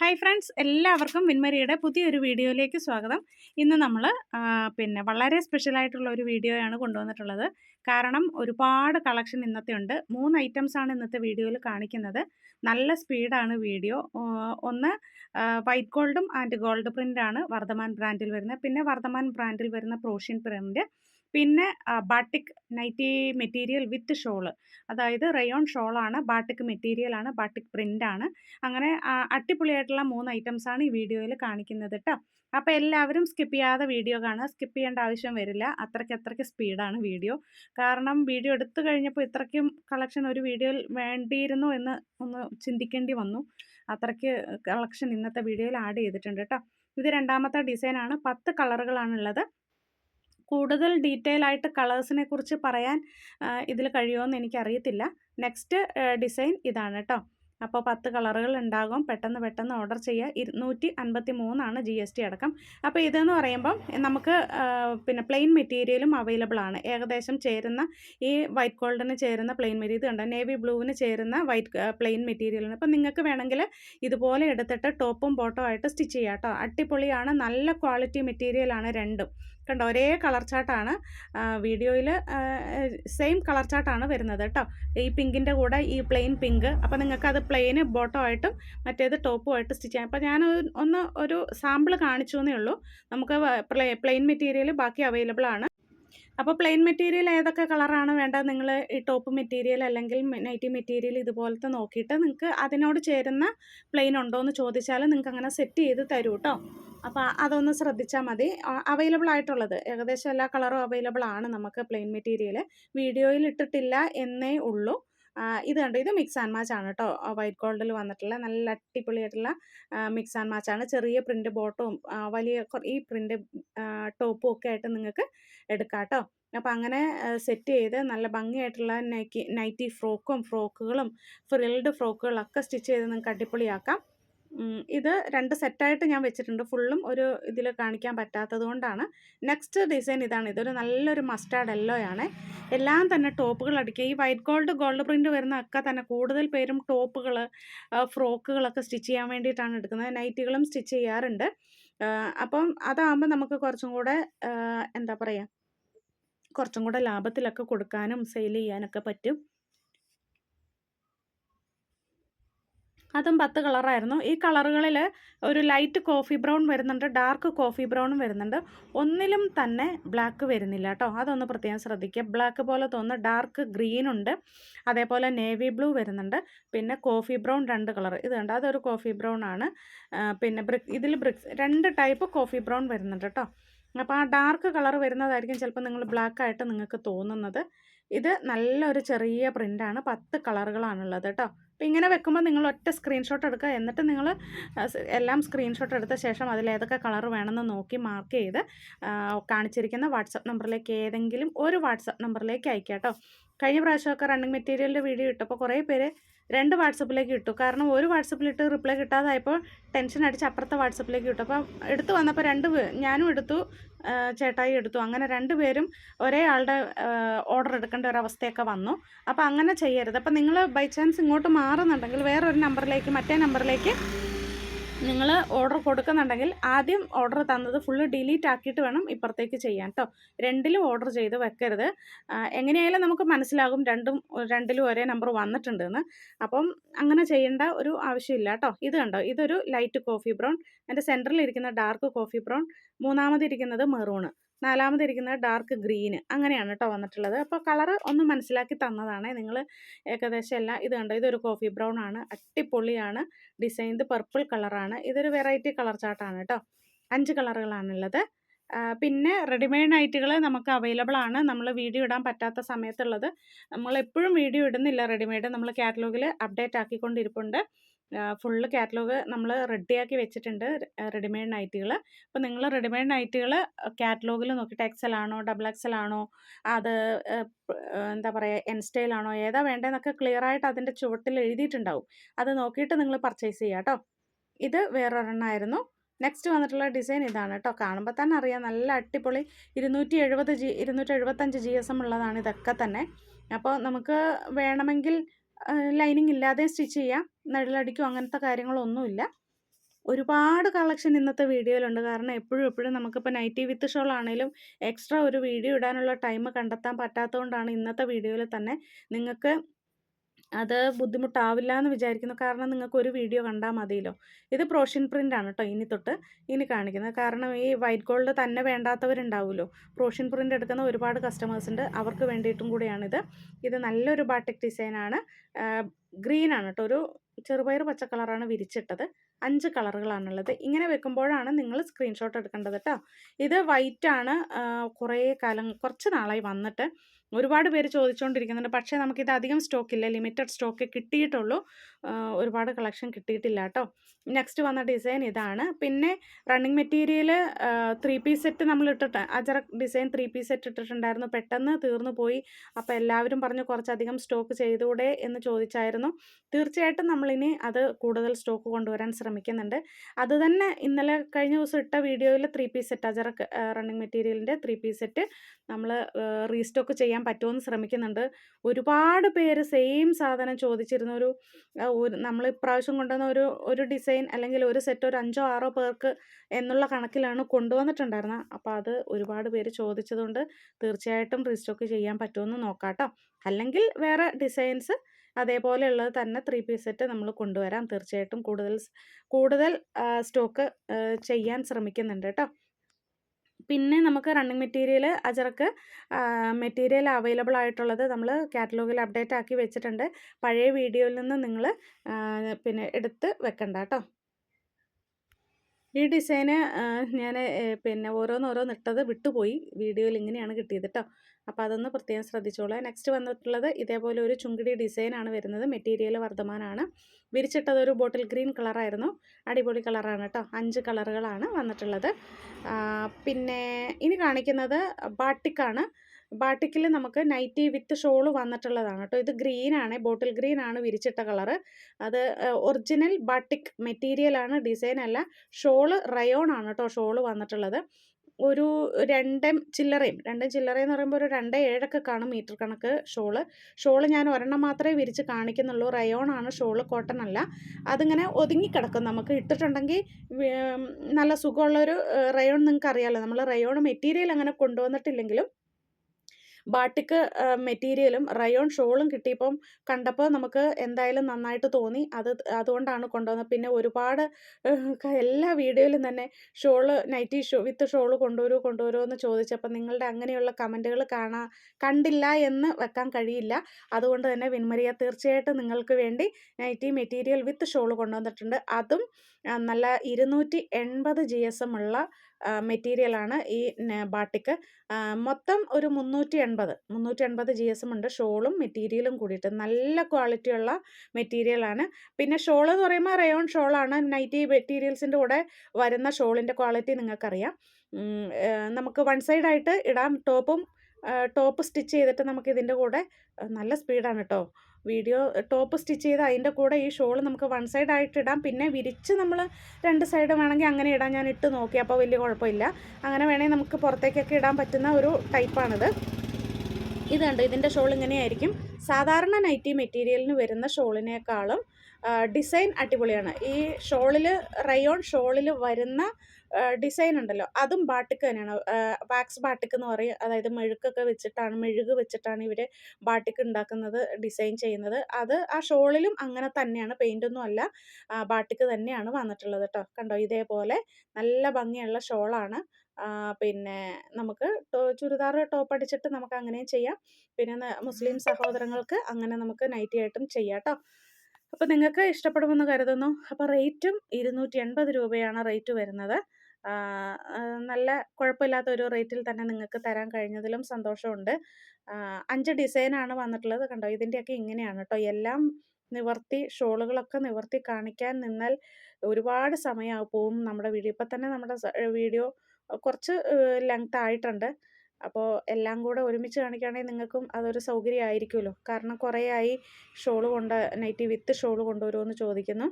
Hi friends എല്ലാവർക്കും വിൻമരിയുടെ പുതിയൊരു വീഡിയോയിലേക്ക് സ്വാഗതം. ഇന്ന് നമ്മൾ പിന്നെ വളരെ സ്പെഷ്യലായിട്ടുള്ള ഒരു വീഡിയോയാണ് കൊണ്ടുവന്നിട്ടുള്ളത്. കാരണം ഒരുപാട് കളക്ഷൻ ഇന്നത്തെ ഉണ്ട്. മൂന്ന് ഐറ്റംസ് ആണ് ഇന്നത്തെ വീഡിയോയിൽ കാണിക്കുന്നത്. നല്ല സ്പീഡാണ് വീഡിയോ. ഒന്ന് വൈറ്റ് ഗോൾഡും ആൻഡ് ഗോൾഡ് പ്രിന്റാണ് വർദ്ധമാൻ ബ്രാൻഡിൽ വരുന്നത്. പിന്നെ വർദ്ധമാൻ ബ്രാൻഡിൽ വരുന്ന പ്രോഷ്യൻ പ്രിന്റ് പിന്നെ batik nighty material with shawl അതായത് റയോൺ ഷോളാണ് ബാട്ടിക് മെറ്റീരിയലാണ് ബാട്ടിക് പ്രിന്റാണ് അങ്ങനെ അടിപൊളിയായിട്ടുള്ള മൂന്ന് ഐറ്റംസാണ് ഈ വീഡിയോയിൽ കാണിക്കുന്നത് കേട്ടോ അപ്പോൾ എല്ലാവരും സ്കിപ്പ് ചെയ്യാതെ വീഡിയോ കാണുക. സ്കിപ്പ് ചെയ്യേണ്ട ആവശ്യം വരില്ല. അത്രയ്ക്ക് അത്രയ്ക്ക് സ്പീഡാണ് വീഡിയോ. കാരണം വീഡിയോ എടുത്തു കഴിഞ്ഞപ്പോൾ ഇത്രയ്ക്കും കളക്ഷൻ ഒരു വീഡിയോയിൽ വേണ്ടിയിരുന്നു എന്ന് ഒന്ന് ചിന്തിക്കേണ്ടി വന്നു. അത്രയ്ക്ക് കളക്ഷൻ ഇന്നത്തെ വീഡിയോയിൽ ആഡ് ചെയ്തിട്ടുണ്ട് കേട്ടോ ഇത് രണ്ടാമത്തെ ഡിസൈനാണ് പത്ത് കളറുകളാണുള്ളത് കൂടുതൽ ഡീറ്റെയിൽ ആയിട്ട് കളേഴ്സിനെ കുറിച്ച് പറയാൻ ഇതിൽ കഴിയുമോ എന്ന് എനിക്കറിയത്തില്ല. നെക്സ്റ്റ് ഡിസൈൻ ഇതാണ് കേട്ടോ അപ്പോൾ പത്ത് കളറുകൾ ഉണ്ടാകും. പെട്ടെന്ന് പെട്ടെന്ന് ഓർഡർ ചെയ്യുക ഇരുന്നൂറ്റി അൻപത്തി മൂന്നാണ് ജി എസ് ടി അടക്കം. അപ്പോൾ ഇതെന്ന് പറയുമ്പം നമുക്ക് പിന്നെ പ്ലെയിൻ മെറ്റീരിയലും അവൈലബിൾ ആണ്. ഏകദേശം ചേരുന്ന ഈ വൈറ്റ് ഗോൾഡിന് ചേരുന്ന പ്ലെയിൻ മെറ്റീരിയൽ ഇത് കണ്ടോ? നേവി ബ്ലൂവിന് ചേരുന്ന വൈറ്റ് പ്ലെയിൻ മെറ്റീരിയലാണ് അപ്പോൾ നിങ്ങൾക്ക് വേണമെങ്കിൽ ഇതുപോലെ എടുത്തിട്ട് ടോപ്പും ബോട്ടോ ആയിട്ട് സ്റ്റിച്ച് ചെയ്യാം കേട്ടോ അടിപൊളിയാണ്. നല്ല ക്വാളിറ്റി മെറ്റീരിയലാണ് രണ്ടും. കണ്ടോ? ഒരേ കളർ ചാർട്ടാണ് വീഡിയോയിൽ സെയിം കളർ ചാർട്ടാണ് വരുന്നത് കേട്ടോ. ഈ പിങ്കിന്റെ കൂടെ ഈ പ്ലെയിൻ പിങ്ക്. അപ്പോൾ നിങ്ങൾക്ക് അത് ബോട്ടോ ആയിട്ടും മറ്റേത് ടോപ്പും ആയിട്ട് സ്റ്റിച്ച് ചെയ്യാം. അപ്പോൾ ഞാൻ ഒന്ന് ഒരു സാമ്പിൾ കാണിച്ചു എന്നേ ഉള്ളൂ. നമുക്ക് പ്ലെയിൻ മെറ്റീരിയൽ ബാക്കി അവൈലബിൾ ആണ് അപ്പോൾ പ്ലെയിൻ മെറ്റീരിയൽ ഏതൊക്കെ കളറാണ് വേണ്ടത്? നിങ്ങൾ ഈ ടോപ്പ് മെറ്റീരിയൽ അല്ലെങ്കിൽ നൈറ്റി മെറ്റീരിയൽ ഇതുപോലത്തെ നോക്കിയിട്ട് നിങ്ങൾക്ക് അതിനോട് ചേരുന്ന പ്ലെയിൻ ഉണ്ടോ എന്ന് ചോദിച്ചാൽ നിങ്ങൾക്ക് അങ്ങനെ സെറ്റ് ചെയ്ത് തരൂ കേട്ടോ അപ്പോൾ അതൊന്ന് ശ്രദ്ധിച്ചാൽ മതി. അവൈലബിൾ ആയിട്ടുള്ളത്. ഏകദേശം എല്ലാ കളറും അവൈലബിൾ ആണ് നമുക്ക് പ്ലെയിൻ മെറ്റീരിയൽ വീഡിയോയിൽ ഇട്ടിട്ടില്ല എന്നേ ഉള്ളൂ. ഇത് കണ്ടോ? ഇത് മിക്സ് ആൻഡ് മാച്ച് ആണ് കേട്ടോ വൈറ്റ് ഗോൾഡിൽ വന്നിട്ടുള്ള നല്ല അടിപൊളിയായിട്ടുള്ള മിക്സ് ആൻഡ് മാച്ച് ആണ്. ചെറിയ പ്രിന്റ് ബോട്ടവും വലിയ ഈ പ്രിന്റ് ടോപ്പും ഒക്കെ ആയിട്ട് നിങ്ങൾക്ക് എടുക്കാം കേട്ടോ അപ്പം അങ്ങനെ സെറ്റ് ചെയ്ത് നല്ല ഭംഗിയായിട്ടുള്ള നൈക്കി നൈറ്റി ഫ്രോക്കും ഫ്രോക്കുകളും ഫ്രിൽഡ് ഫ്രോക്കുകളൊക്കെ സ്റ്റിച്ച് ചെയ്ത് നിങ്ങൾക്ക് അടിപൊളിയാക്കാം. ഇത് രണ്ട് സെറ്റായിട്ട് ഞാൻ വെച്ചിട്ടുണ്ട്. ഫുള്ളും ഒരു ഇതിൽ കാണിക്കാൻ പറ്റാത്തത് കൊണ്ടാണ് നെക്സ്റ്റ് ഡിസൈൻ ഇതാണ്. ഇതൊരു നല്ലൊരു മസ്റ്റാർഡ് എല്ലോ ആണ്. എല്ലാം തന്നെ ടോപ്പുകൾ അടിക്കുക ഈ വൈറ്റ് ഗോൾഡ് ഗോൾഡ് പ്രിന്റ് വരുന്ന ഒക്കെ തന്നെ കൂടുതൽ പേരും ടോപ്പുകൾ ഫ്രോക്കുകളൊക്കെ സ്റ്റിച്ച് ചെയ്യാൻ വേണ്ടിയിട്ടാണ് എടുക്കുന്നത്. നൈറ്റികളും സ്റ്റിച്ച് ചെയ്യാറുണ്ട്. അപ്പം അതാകുമ്പോൾ നമുക്ക് കുറച്ചും കൂടെ എന്താ പറയുക കുറച്ചും കൂടെ ലാഭത്തിലൊക്കെ കൊടുക്കാനും സെയിൽ ചെയ്യാനൊക്കെ പറ്റും. അതും പത്ത് കളറായിരുന്നു. ഈ കളറുകളിൽ ഒരു ലൈറ്റ് കോഫി ബ്രൗൺ വരുന്നുണ്ട് ഡാർക്ക് കോഫി ബ്രൗണും വരുന്നുണ്ട്. ഒന്നിലും തന്നെ ബ്ലാക്ക് വരുന്നില്ല കേട്ടോ. അതൊന്ന് പ്രത്യേകം ശ്രദ്ധിക്കുക. ബ്ലാക്ക് പോലെ തോന്നുന്ന ഡാർക്ക് ഗ്രീൻ ഉണ്ട്. അതേപോലെ നേവി ബ്ലൂ വരുന്നുണ്ട്. പിന്നെ കോഫി ബ്രൗൺ രണ്ട് കളർ. ഇത് അതൊരു കോഫി ബ്രൗൺ ആണ്. പിന്നെ ബ്രിക് ഇതിൽ ബ്രിക്സ് രണ്ട് ടൈപ്പ് കോഫി ബ്രൗൺ വരുന്നുണ്ട് കേട്ടോ. അപ്പോൾ ആ ഡാർക്ക് കളർ വരുന്നതായിരിക്കും ചിലപ്പോൾ നിങ്ങൾ ബ്ലാക്ക് ആയിട്ട് നിങ്ങൾക്ക് തോന്നുന്നത്. ഇത് നല്ലൊരു ചെറിയ പ്രിന്റാണ് പത്ത് കളറുകളാണുള്ളത് കേട്ടോ. അപ്പോൾ ഇങ്ങനെ വെക്കുമ്പോൾ നിങ്ങൾ ഒറ്റ സ്ക്രീൻഷോട്ട് എടുക്കുക. എന്നിട്ട് നിങ്ങൾ എല്ലാം സ്ക്രീൻഷോട്ട് എടുത്ത ശേഷം അതിൽ ഏതൊക്കെ കളർ വേണമെന്ന് നോക്കി മാർക്ക് ചെയ്ത് കാണിച്ചിരിക്കുന്ന വാട്സപ്പ് നമ്പറിലേക്ക് ഏതെങ്കിലും ഒരു വാട്സപ്പ് നമ്പറിലേക്ക് അയക്കാം കേട്ടോ. കഴിഞ്ഞ പ്രാവശ്യമൊക്കെ റണ്ണിങ് മെറ്റീരിയലിന്റെ വീഡിയോ ഇട്ടപ്പോൾ കുറേ പേര് രണ്ട് വാട്സപ്പിലേക്ക് ഇട്ടു. കാരണം ഒരു വാട്സപ്പിലിട്ട് റിപ്ലൈ കിട്ടാതായപ്പോൾ ടെൻഷൻ അടിച്ച് അപ്പുറത്തെ വാട്സപ്പിലേക്ക് ഇട്ടു. അപ്പം എടുത്തു വന്നപ്പോൾ രണ്ട് ഞാനും എടുത്തു ചേട്ടായി എടുത്തു. അങ്ങനെ രണ്ടുപേരും ഒരേ ആളുടെ ഓർഡർ എടുക്കേണ്ട ഒരവസ്ഥയൊക്കെ വന്നു. അപ്പോൾ അങ്ങനെ ചെയ്യരുത്. അപ്പോൾ നിങ്ങൾ ബൈ ചാൻസ് ഇങ്ങോട്ട് മാറുന്നുണ്ടെങ്കിൽ വേറൊരു നമ്പറിലേക്ക് മറ്റേ നമ്പറിലേക്ക് നിങ്ങൾ ഓർഡർ കൊടുക്കുന്നുണ്ടെങ്കിൽ ആദ്യം ഓർഡർ തന്നത് ഫുള്ള് ഡിലീറ്റ് ആക്കിയിട്ട് വേണം ഇപ്പുറത്തേക്ക് ചെയ്യാൻ കേട്ടോ രണ്ടിലും ഓർഡർ ചെയ്ത് വെക്കരുത്. എങ്ങനെയായാലും നമുക്ക് മനസ്സിലാകും രണ്ടും രണ്ടിലും ഒരേ നമ്പർ വന്നിട്ടുണ്ടെന്ന്. അപ്പം അങ്ങനെ ചെയ്യേണ്ട ഒരു ആവശ്യമില്ല കേട്ടോ ഇത് കണ്ടോ? ഇതൊരു ലൈറ്റ് കോഫി ബ്രൗൺ എന്റെ സെന്ററിൽ ഇരിക്കുന്ന ഡാർക്ക് കോഫി ബ്രൗൺ മൂന്നാമതിരിക്കുന്നത് മെറൂണ് നാലാമതിരിക്കുന്നത് ഡാർക്ക് ഗ്രീന് അങ്ങനെയാണ് കേട്ടോ വന്നിട്ടുള്ളത്. അപ്പോൾ കളറ് ഒന്ന് മനസ്സിലാക്കി തന്നതാണ്. നിങ്ങൾ ഏകദേശം എല്ലാം ഇത് കണ്ടോ? ഇതൊരു കോഫി ബ്രൗൺ ആണ്. അട്ടിപ്പൊളിയാണ് ഡിസൈൻ ഇത് പർപ്പിൾ കളറാണ് ഇതൊരു വെറൈറ്റി കളർ ചാർട്ടാണ് കേട്ടോ അഞ്ച് കളറുകളാണുള്ളത് പിന്നെ റെഡിമെയ്ഡ് നൈറ്റുകൾ നമുക്ക് അവൈലബിൾ ആണ്. നമ്മൾ വീഡിയോ ഇടാൻ പറ്റാത്ത സമയത്തുള്ളത്. നമ്മൾ എപ്പോഴും വീഡിയോ ഇടുന്നില്ല റെഡിമെയ്ഡ് നമ്മൾ കാറ്റലോഗിൽ അപ്ഡേറ്റ് ആക്കിക്കൊണ്ടിരിപ്പുണ്ട്. ഫുള്ള് കാറ്റലോഗ് നമ്മൾ റെഡിയാക്കി വെച്ചിട്ടുണ്ട് റെഡിമെയ്ഡ് നൈറ്റുകൾ അപ്പോൾ നിങ്ങൾ റെഡിമെയ്ഡ് നൈറ്റുകൾ കാറ്റലോഗിൽ നോക്കിയിട്ട് എക്സൽ ആണോ ഡബിൾ എക്സൽ ആണോ അത് എന്താ പറയുക എൻ സ്റ്റൈൽ ആണോ ഏതാ വേണ്ടതെന്നൊക്കെ ക്ലിയർ ആയിട്ട് അതിന്റെ ചുവട്ടിൽ എഴുതിയിട്ടുണ്ടാവും. അത് നോക്കിയിട്ട് നിങ്ങൾ പർച്ചേസ് ചെയ്യുക കേട്ടോ ഇത് വേറൊരെണ്ണമായിരുന്നു നെക്സ്റ്റ് വന്നിട്ടുള്ള ഡിസൈൻ ഇതാണ് കേട്ടോ കാണുമ്പോൾ തന്നെ അറിയാം നല്ല അടിപൊളി ഇരുന്നൂറ്റി എഴുപത് ജി ഇരുന്നൂറ്റി എഴുപത്തഞ്ച് ജി എസ് എം ഉള്ളതാണ് ഇതൊക്കെ തന്നെ. അപ്പോൾ നമുക്ക് വേണമെങ്കിൽ ലൈനിങ് ഇല്ലാതെ സ്റ്റിച്ച് ചെയ്യാം. നടുലടിക്കും അങ്ങനത്തെ കാര്യങ്ങളൊന്നുമില്ല. ഒരുപാട് കളക്ഷൻ ഇന്നത്തെ വീഡിയോയിലുണ്ട്. കാരണം എപ്പോഴും എപ്പോഴും നമുക്കിപ്പോൾ നൈറ്റി വിത്ത് ഷോൾ ആണെങ്കിലും എക്സ്ട്രാ ഒരു വീഡിയോ ഇടാനുള്ള ടൈം കണ്ടെത്താൻ പറ്റാത്തതുകൊണ്ടാണ് ഇന്നത്തെ വീഡിയോയിൽ തന്നെ നിങ്ങൾക്ക് അത് ബുദ്ധിമുട്ടാവില്ല എന്ന് വിചാരിക്കുന്നു. കാരണം നിങ്ങൾക്ക് ഒരു വീഡിയോ കണ്ടാൽ മതിയല്ലോ. ഇത് പ്രോഷ്യൻ പ്രിന്റ് ആണ് കേട്ടോ ഇനി തൊട്ട് ഇനി കാണിക്കുന്നത്. കാരണം ഈ വൈറ്റ് ഗോൾഡ് തന്നെ വേണ്ടാത്തവരുണ്ടാവുമല്ലോ പ്രോഷ്യൻ പ്രിന്റ് എടുക്കുന്ന ഒരുപാട് കസ്റ്റമേഴ്സ് ഉണ്ട്. അവർക്ക് വേണ്ടിയിട്ടും കൂടിയാണിത്. ഇത് നല്ലൊരു ബാട്ടിക് ഡിസൈനാണ് ഗ്രീൻ ആണ് കേട്ടോ ഒരു ചെറുപയർ പച്ച കളറാണ് വിരിച്ചിട്ടത്. അഞ്ച് കളറുകളാണുള്ളത് ഇങ്ങനെ വെക്കുമ്പോഴാണ് നിങ്ങൾ സ്ക്രീൻഷോട്ട് എടുക്കേണ്ടത് കേട്ടോ ഇത് വൈറ്റ് ആണ്. കുറേ കാലം കുറച്ച് നാളായി വന്നിട്ട് ഒരുപാട് പേര് ചോദിച്ചുകൊണ്ടിരിക്കുന്നുണ്ട് പക്ഷേ നമുക്കിത് അധികം സ്റ്റോക്കില്ല. ലിമിറ്റഡ് സ്റ്റോക്ക് കിട്ടിയിട്ടുള്ളൂ. ഒരുപാട് കളക്ഷൻ കിട്ടിയിട്ടില്ല കേട്ടോ. നെക്സ്റ്റ് വന്ന ഡിസൈൻ ഇതാണ്. പിന്നെ running material three piece set നമ്മൾ ഇട്ടിട്ട് ajrakh design three piece set ഇട്ടിട്ടുണ്ടായിരുന്നു. പെട്ടെന്ന് തീർന്നു പോയി. അപ്പോൾ എല്ലാവരും പറഞ്ഞു കുറച്ചധികം സ്റ്റോക്ക് ചെയ്തുകൂടെ എന്ന് ചോദിച്ചായിരുന്നു. തീർച്ചയായിട്ടും നമ്മളിനി അത് കൂടുതൽ സ്റ്റോക്ക് കൊണ്ടുവരാൻ ശ്രമിക്കുന്നുണ്ട്. അത് തന്നെ ഇന്നലെ കഴിഞ്ഞ ദിവസം ഇട്ട വീഡിയോയിൽ three piece set ajrakh running മെറ്റീരിയലിന്റെ ത്രീ പീസ് സെറ്റ് നമ്മൾ റീസ്റ്റോക്ക് ചെയ്യാൻ പറ്റുമെന്ന് ശ്രമിക്കുന്നുണ്ട്. ഒരുപാട് പേര് സെയിം സാധനം ചോദിച്ചിരുന്ന ഒരു നമ്മൾ ഇപ്രാവശ്യം കൊണ്ടുവന്ന ഒരു ഒരു ഡിസൈൻ അല്ലെങ്കിൽ ഒരു സെറ്റ് ഒരു അഞ്ചോ ആറോ പേർക്ക് എന്നുള്ള കണക്കിലാണ് കൊണ്ടുവന്നിട്ടുണ്ടായിരുന്നത്. അപ്പോൾ അത് ഒരുപാട് പേര് ചോദിച്ചതുകൊണ്ട് തീർച്ചയായിട്ടും റീസ്റ്റോക്ക് ചെയ്യാൻ പറ്റുമെന്ന് നോക്കാം അല്ലെങ്കിൽ വേറെ ഡിസൈൻസ് അതേപോലെയുള്ളത് തന്നെ ത്രീ പീസ് സെറ്റ് നമ്മൾ കൊണ്ടുവരാം. തീർച്ചയായിട്ടും കൂടുതൽ കൂടുതൽ സ്റ്റോക്ക് ചെയ്യാൻ ശ്രമിക്കുന്നുണ്ട് കേട്ടോ. പിന്നെ നമുക്ക് running material ajrakh material available ആയിട്ടുള്ളത് നമ്മൾ കാറ്റലോഗിൽ അപ്ഡേറ്റ് ആക്കി വെച്ചിട്ടുണ്ട്. പഴയ വീഡിയോയിൽ നിന്ന് നിങ്ങൾ പിന്നെ എടുത്ത് വെക്കണ്ട കേട്ടോ. ഈ ഡിസൈന് ഞാൻ പിന്നെ ഓരോന്നോരോന്ന് ഇട്ടത് വിട്ടുപോയി. വീഡിയോയിൽ ഇങ്ങനെയാണ് കിട്ടിയത് കേട്ടോ അപ്പോൾ അതൊന്ന് പ്രത്യേകം ശ്രദ്ധിച്ചോളാം. നെക്സ്റ്റ് വന്നിട്ടുള്ളത് ഇതേപോലെ ഒരു ചുങ്കിടി ഡിസൈനാണ് വരുന്നത്. മെറ്റീരിയൽ വർദ്ധമാനാണ്. വിരിച്ചിട്ടത് ഒരു ബോട്ടിൽ ഗ്രീൻ കളറായിരുന്നു. അടിപൊളി കളറാണ് കേട്ടോ അഞ്ച് കളറുകളാണ് വന്നിട്ടുള്ളത്. പിന്നെ ഇനി കാണിക്കുന്നത് ബാട്ടിക്കാണ്. ബാട്ടിക്കിൽ നമുക്ക് നൈറ്റി വിത്ത് ഷോൾ വന്നിട്ടുള്ളതാണ് കേട്ടോ ഇത് ഗ്രീനാണ് ബോട്ടിൽ ഗ്രീൻ ആണ് വിരിച്ചിട്ട കളറ് അത് ഒറിജിനൽ ബാട്ടിക് മെറ്റീരിയലാണ് ഡിസൈൻ അല്ല ഷോൾ റയോൺ ആണ് കേട്ടോ ഷോൾ വന്നിട്ടുള്ളത്. ഒരു രണ്ടും ചില്ലറയും രണ്ടും ചില്ലറയും എന്ന് പറയുമ്പോൾ ഒരു രണ്ട് ഏഴൊക്കെ കാണും മീറ്റർ കണക്ക് ഷോൾ ഷോൾ ഞാൻ ഒരെണ്ണം മാത്രമേ വിരിച്ച് കാണിക്കുന്നുള്ളൂ. റയോൺ ആണ് ഷോൾ കോട്ടൺ അല്ല. അതിങ്ങനെ ഒതുങ്ങിക്കിടക്കും. നമുക്ക് ഇട്ടിട്ടുണ്ടെങ്കിൽ നല്ല സുഖമുള്ളൊരു റയോൺ നിങ്ങൾക്ക് അറിയാമല്ലോ നമ്മൾ റയോൺ മെറ്റീരിയൽ അങ്ങനെ കൊണ്ടുവന്നിട്ടില്ലെങ്കിലും ബാട്ടിക്ക് മെറ്റീരിയലും റയോൺ ഷോളും കിട്ടിയപ്പം കണ്ടപ്പോൾ നമുക്ക് എന്തായാലും നന്നായിട്ട് തോന്നി. അത് അതുകൊണ്ടാണ് കൊണ്ടുവന്നത്. പിന്നെ ഒരുപാട് എല്ലാ വീഡിയോയിലും തന്നെ shawl nighty show with shawl കൊണ്ടുവരൂ കൊണ്ടുവരൂ എന്ന് ചോദിച്ചപ്പോൾ നിങ്ങളുടെ അങ്ങനെയുള്ള കമന്റുകൾ കാണാ കണ്ടില്ല എന്ന് വെക്കാൻ കഴിയില്ല. അതുകൊണ്ട് തന്നെ വിൻമരിയ തീർച്ചയായിട്ടും നിങ്ങൾക്ക് വേണ്ടി നൈറ്റി മെറ്റീരിയൽ വിത്ത് ഷോൾ കൊണ്ടുവന്നിട്ടുണ്ട്. അതും നല്ല ഇരുന്നൂറ്റി എൺപത് ജി എസ് എം ഉള്ള മെറ്റീരിയലാണ് ഈ ബാട്ടിക്ക് മൊത്തം ഒരു മുന്നൂറ്റി എൺപത് മുന്നൂറ്റി എൺപത് ജി എസ് ഉണ്ട്. ഷോളും മെറ്റീരിയലും കൂടിയിട്ട് നല്ല ക്വാളിറ്റിയുള്ള മെറ്റീരിയലാണ് പിന്നെ ഷോൾ എന്ന് പറയുമ്പോൾ റയോൺ ഷോളാണ് നൈറ്റി മെറ്റീരിയൽസിന്റെ കൂടെ വരുന്ന ഷോളിന്റെ ക്വാളിറ്റി നിങ്ങൾക്കറിയാം. നമുക്ക് വൺ സൈഡായിട്ട് ഇടാം. ടോപ്പും ടോപ്പ് സ്റ്റിച്ച് ചെയ്തിട്ട് നമുക്ക് ഇതിന്റെ കൂടെ നല്ല സ്പീഡാണ് കേട്ടോ വീഡിയോ ടോപ്പ് സ്റ്റിച്ച് ചെയ്ത് അതിന്റെ കൂടെ ഈ ഷോൾ നമുക്ക് വൺ സൈഡ് ആയിട്ട് ഇടാം. പിന്നെ വിരിച്ച് നമ്മൾ രണ്ട് സൈഡ് വേണമെങ്കിൽ അങ്ങനെ ഇടാം. ഞാൻ ഇട്ട് നോക്കി അപ്പോൾ വലിയ കുഴപ്പമില്ല. അങ്ങനെ വേണമെങ്കിൽ നമുക്ക് പുറത്തേക്കൊക്കെ ഇടാൻ പറ്റുന്ന ഒരു ടൈപ്പാണിത്. ഇത് കണ്ടോ? ഇതിന്റെ ഷോൾ ഇങ്ങനെയായിരിക്കും. സാധാരണ നൈറ്റി മെറ്റീരിയലിന് വരുന്ന ഷോളിനേക്കാളും ഡിസൈൻ അടിപൊളിയാണ്. ഈ ഷോളിൽ റയോൺ ഷോളിൽ വരുന്ന ഡിസൈൻ ഉണ്ടല്ലോ. അതും ബാട്ടിക്ക് തന്നെയാണ്. വാക്സ് ബാട്ടിക്ക് എന്ന് പറയും. അതായത് മെഴുക്കൊക്കെ വെച്ചിട്ടാണ് മെഴുക് വെച്ചിട്ടാണ് ഇവർ ബാട്ടിക്ക് ഉണ്ടാക്കുന്നത് ഡിസൈൻ ചെയ്യുന്നത്. അത് ആ ഷോളിലും അങ്ങനെ തന്നെയാണ്. പെയിന്റൊന്നും അല്ല. ബാട്ടിക്ക് തന്നെയാണ് വന്നിട്ടുള്ളത് കേട്ടോ. കണ്ടോ? ഇതേപോലെ നല്ല ഭംഗിയുള്ള ഷോളാണ് പിന്നെ നമുക്ക് ചുരിദാർ ടോപ്പ് അടിച്ചിട്ട് നമുക്ക് അങ്ങനെയും ചെയ്യാം. പിന്നെ മുസ്ലിം സഹോദരങ്ങൾക്ക് അങ്ങനെ നമുക്ക് നൈറ്റി ആയിട്ടും ചെയ്യാം കേട്ടോ. അപ്പോൾ നിങ്ങൾക്ക് ഇഷ്ടപ്പെടുമെന്ന് കരുതുന്നു. അപ്പോൾ റേറ്റും ഇരുന്നൂറ്റി എൺപത് രൂപയാണ് റേറ്റ് വരുന്നത്. നല്ല കുഴപ്പമില്ലാത്ത ഒരു റേറ്റിൽ തന്നെ നിങ്ങൾക്ക് തരാൻ കഴിഞ്ഞതിലും സന്തോഷമുണ്ട്. അഞ്ച് ഡിസൈനാണ് വന്നിട്ടുള്ളത് കണ്ടോ? ഇതിന്റെയൊക്കെ ഇങ്ങനെയാണ് കേട്ടോ എല്ലാം നിവർത്തി ഷോളുകളൊക്കെ നിവർത്തി കാണിക്കാൻ നിന്നാൽ ഒരുപാട് സമയമാകും പോവും നമ്മുടെ വീഡിയോ ഇപ്പം തന്നെ നമ്മുടെ വീഡിയോ കുറച്ച് ലെങ്ത് ആയിട്ടുണ്ട്. അപ്പോൾ എല്ലാം കൂടെ ഒരുമിച്ച് കാണിക്കുകയാണെങ്കിൽ നിങ്ങൾക്കും അതൊരു സൗകര്യമായിരിക്കുമല്ലോ. കാരണം കുറേ ആയി ഷോൾ കൊണ്ട് നൈറ്റി വിത്ത് ഷോൾ കൊണ്ടുവരുമെന്ന് ചോദിക്കുന്നു.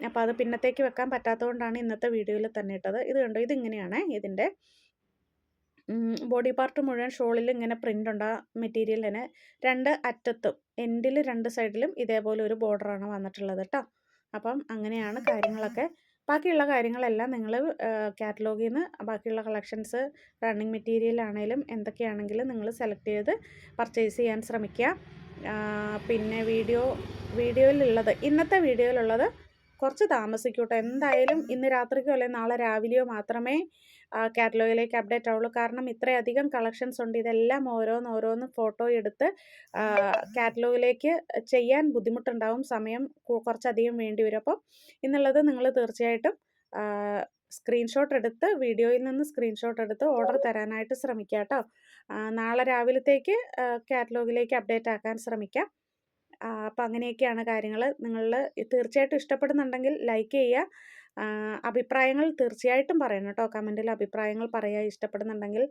അപ്പോൾ അത് പിന്നത്തേക്ക് വെക്കാൻ പറ്റാത്തതുകൊണ്ടാണ് ഇന്നത്തെ വീഡിയോയിൽ തന്നെ ഇട്ടത്. ഇത് കണ്ടോ? ഇതിങ്ങനെയാണ് ഇതിന്റെ. ബോഡി പാർട്ട് മുഴുവൻ ഷോളിൽ ഇങ്ങനെ പ്രിന്റ് ഉണ്ട്. ആ മെറ്റീരിയലിന് രണ്ട് അറ്റത്തും എൻഡിൽ രണ്ട് സൈഡിലും ഇതേപോലെ ഒരു ബോർഡറാണ് വന്നിട്ടുള്ളത് കേട്ടോ. അപ്പം അങ്ങനെയാണ് കാര്യങ്ങളൊക്കെ ബാക്കിയുള്ള കാര്യങ്ങളെല്ലാം നിങ്ങൾ കാറ്റലോഗിൽ നിന്ന് ബാക്കിയുള്ള കളക്ഷൻസ് റണ്ണിങ് മെറ്റീരിയൽ ആണെങ്കിലും എന്തൊക്കെയാണെങ്കിലും നിങ്ങൾ സെലക്ട് ചെയ്ത് പർച്ചേസ് ചെയ്യാൻ ശ്രമിക്കുക. പിന്നെ വീഡിയോ വീഡിയോയിലുള്ളത് ഇന്നത്തെ വീഡിയോയിലുള്ളത് കുറച്ച് താമസിക്കൂട്ടോ എന്തായാലും ഇന്ന് രാത്രിക്കോ അല്ലെങ്കിൽ നാളെ രാവിലെയോ മാത്രമേ കാറ്റലോഗിലേക്ക് അപ്ഡേറ്റ് ആവുള്ളൂ. കാരണം ഇത്രയധികം കളക്ഷൻസ് ഉണ്ട്. ഇതെല്ലാം ഓരോന്ന് ഓരോന്ന് ഫോട്ടോ എടുത്ത് കാറ്റലോഗിലേക്ക് ചെയ്യാൻ ബുദ്ധിമുട്ടുണ്ടാവും. സമയം കുറച്ചധികം വേണ്ടി വരും. അപ്പോൾ ഇന്നുള്ളത് നിങ്ങൾ തീർച്ചയായിട്ടും സ്ക്രീൻഷോട്ട് എടുത്ത് വീഡിയോയിൽ നിന്ന് സ്ക്രീൻഷോട്ട് എടുത്ത് ഓർഡർ തരാനായിട്ട് ശ്രമിക്കുക കേട്ടോ. നാളെ രാവിലത്തേക്ക് കാറ്റലോഗിലേക്ക് അപ്ഡേറ്റ് ആക്കാൻ ശ്രമിക്കാം. അപ്പോൾ അങ്ങനെയൊക്കെയാണ് കാര്യങ്ങൾ നിങ്ങൾ തീർച്ചയായിട്ടും ഇഷ്ടപ്പെടുന്നുണ്ടെങ്കിൽ ലൈക്ക് ചെയ്യുക. അഭിപ്രായങ്ങൾ തീർച്ചയായിട്ടും പറയണം കേട്ടോ. കമന്റിൽ അഭിപ്രായങ്ങൾ പറയുക ഇഷ്ടപ്പെടുന്നുണ്ടെങ്കിൽ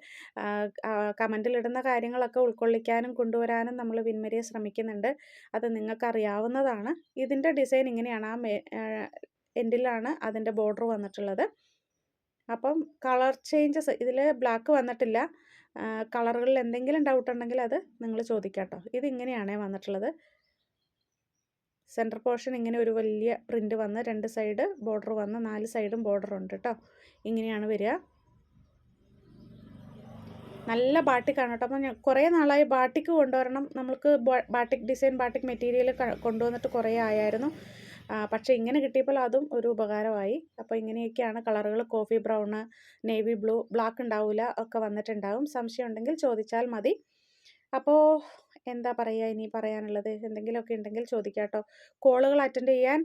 കമന്റിലിടുന്ന കാര്യങ്ങളൊക്കെ ഉൾക്കൊള്ളിക്കാനും കൊണ്ടുവരാനും നമ്മൾ വിൻമരിയെ ശ്രമിക്കുന്നുണ്ട്. അത് നിങ്ങൾക്കറിയാവുന്നതാണ്. ഇതിന്റെ ഡിസൈൻ ഇങ്ങനെയാണ്. ആ എൻഡിലാണ് അതിന്റെ ബോർഡർ വന്നിട്ടുള്ളത്. അപ്പം കളർ ചേഞ്ചസ് ഇതിൽ ബ്ലാക്ക് വന്നിട്ടില്ല. കളറുകളിൽ എന്തെങ്കിലും ഡൗട്ട് ഉണ്ടെങ്കിൽ അത് നിങ്ങൾ ചോദിക്കാം കേട്ടോ. ഇതിങ്ങനെയാണ് വന്നിട്ടുള്ളത്. സെന്റർ പോർഷൻ ഇങ്ങനെ ഒരു വലിയ പ്രിന്റ് വന്ന് രണ്ട് സൈഡ് ബോർഡർ വന്ന് നാല് സൈഡും ബോർഡർ ഉണ്ട് കേട്ടോ ഇങ്ങനെയാണ് വരിക. നല്ല ബാട്ടിക്കാണ് കേട്ടോ അപ്പോൾ ഞാൻ കുറേ നാളായി ബാട്ടിക്ക് കൊണ്ടുവരണം. നമ്മൾക്ക് ബാട്ടിക് ഡിസൈൻ ബാട്ടിക് മെറ്റീരിയൽ കൊണ്ടുവന്നിട്ട് കുറേ ആയായിരുന്നു. പക്ഷേ ഇങ്ങനെ കിട്ടിയപ്പോൾ അതും ഒരു ഉപകാരമായി. അപ്പോൾ ഇങ്ങനെയൊക്കെയാണ് കളറുകൾ coffee brown navy blue black ഉണ്ടാവില്ല ഒക്കെ വന്നിട്ടുണ്ടാവും. സംശയം ഉണ്ടെങ്കിൽ ചോദിച്ചാൽ മതി. അപ്പോൾ എന്താ പറയുക ഇനി പറയാനുള്ളത്? എന്തെങ്കിലുമൊക്കെ ഉണ്ടെങ്കിൽ ചോദിക്കാം കേട്ടോ കോളുകൾ അറ്റൻഡ് ചെയ്യാൻ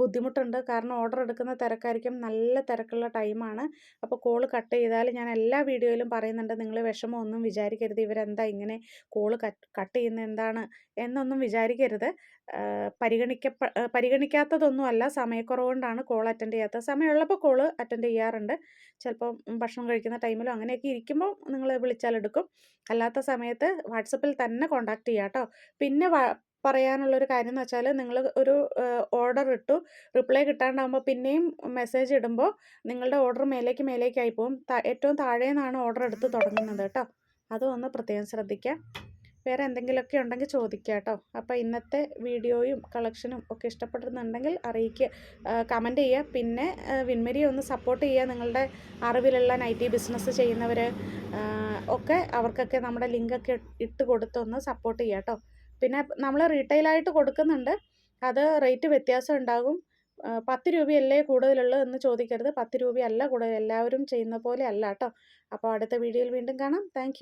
ബുദ്ധിമുട്ടുണ്ട്. കാരണം ഓർഡർ എടുക്കുന്ന തിരക്കായിരിക്കും. നല്ല തിരക്കുള്ള ടൈമാണ്. അപ്പോൾ കോൾ കട്ട് ചെയ്താൽ ഞാൻ എല്ലാ വീഡിയോയിലും പറയുന്നുണ്ട്. നിങ്ങൾ വിഷമമൊന്നും വിചാരിക്കരുത്. ഇവരെന്താ ഇങ്ങനെ കോൾ കട്ട് ചെയ്യുന്ന എന്താണ്? എന്നൊന്നും വിചാരിക്കരുത്. പരിഗണിക്ക പരിഗണിക്കാത്തതൊന്നുമല്ല സമയക്കുറവുകൊണ്ടാണ് കോൾ അറ്റൻഡ് ചെയ്യാത്തത്. സമയമുള്ളപ്പോൾ കോൾ അറ്റൻഡ് ചെയ്യാറുണ്ട്. ചിലപ്പോൾ ഭക്ഷണം കഴിക്കുന്ന ടൈമിലോ അങ്ങനെയൊക്കെ ഇരിക്കുമ്പോൾ നിങ്ങൾ വിളിച്ചാൽ എടുക്കും. അല്ലാത്ത സമയത്ത് വാട്സപ്പിൽ തന്നെ കോൺടാക്റ്റ് ചെയ്യാം കേട്ടോ. പിന്നെ പറയാനുള്ളൊരു കാര്യം എന്ന് വെച്ചാൽ നിങ്ങൾ ഒരു ഓർഡർ ഇട്ടു. റിപ്ലൈ കിട്ടാണ്ടാകുമ്പോൾ പിന്നെയും മെസ്സേജ് ഇടുമ്പോൾ നിങ്ങളുടെ ഓർഡർ മേലേക്ക് മേലേക്കായി പോകും ഏറ്റവും താഴെ നിന്നാണ് ഓർഡർ എടുത്ത് തുടങ്ങുന്നത് കേട്ടോ. അതൊന്ന് പ്രത്യേകം ശ്രദ്ധിക്കാം. വേറെ എന്തെങ്കിലുമൊക്കെ ഉണ്ടെങ്കിൽ ചോദിക്കുക കേട്ടോ. അപ്പോൾ ഇന്നത്തെ വീഡിയോയും കളക്ഷനും ഒക്കെ ഇഷ്ടപ്പെടുന്നുണ്ടെങ്കിൽ അറിയിക്കുക കമന്റ് ചെയ്യുക. പിന്നെ വിൻമരിയെ ഒന്ന് സപ്പോർട്ട് ചെയ്യുക. നിങ്ങളുടെ അറിവിലുള്ള നൈറ്റി ബിസിനസ് ചെയ്യുന്നവർ ഒക്കെ അവർക്കൊക്കെ നമ്മുടെ ലിങ്കൊക്കെ ഇട്ട് കൊടുത്തൊന്ന് സപ്പോർട്ട് ചെയ്യുക കേട്ടോ. പിന്നെ നമ്മൾ റീറ്റെയിലായിട്ട് കൊടുക്കുന്നുണ്ട്. അത് റേറ്റ് വ്യത്യാസം ഉണ്ടാകും. പത്ത് രൂപയല്ലേ കൂടുതലുള്ളൂ എന്ന് ചോദിക്കരുത്. പത്ത് രൂപയല്ല കൂടുതൽ എല്ലാവരും ചെയ്യുന്ന പോലെ അല്ല കേട്ടോ. അപ്പോൾ അടുത്ത വീഡിയോയിൽ വീണ്ടും കാണാം. താങ്ക്